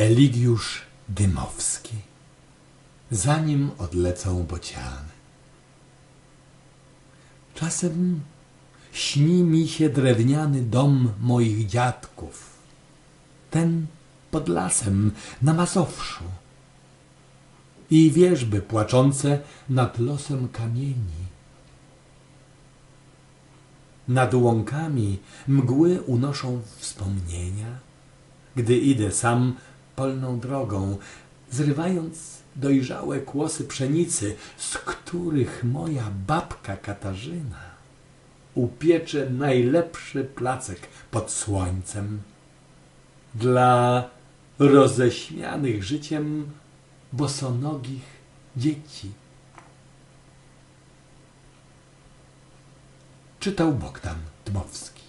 Eligiusz Dymowski. Zanim odlecą bociany. Czasem śni mi się drewniany dom moich dziadków. Ten pod lasem na Mazowszu. I wierzby płaczące nad losem kamieni. Nad łąkami mgły unoszą wspomnienia, gdy idę sam polną drogą, zrywając dojrzałe kłosy pszenicy, z których moja babka Katarzyna upiecze najlepszy placek pod słońcem dla roześmianych życiem bosonogich dzieci. Czytał Bogdan Dmowski.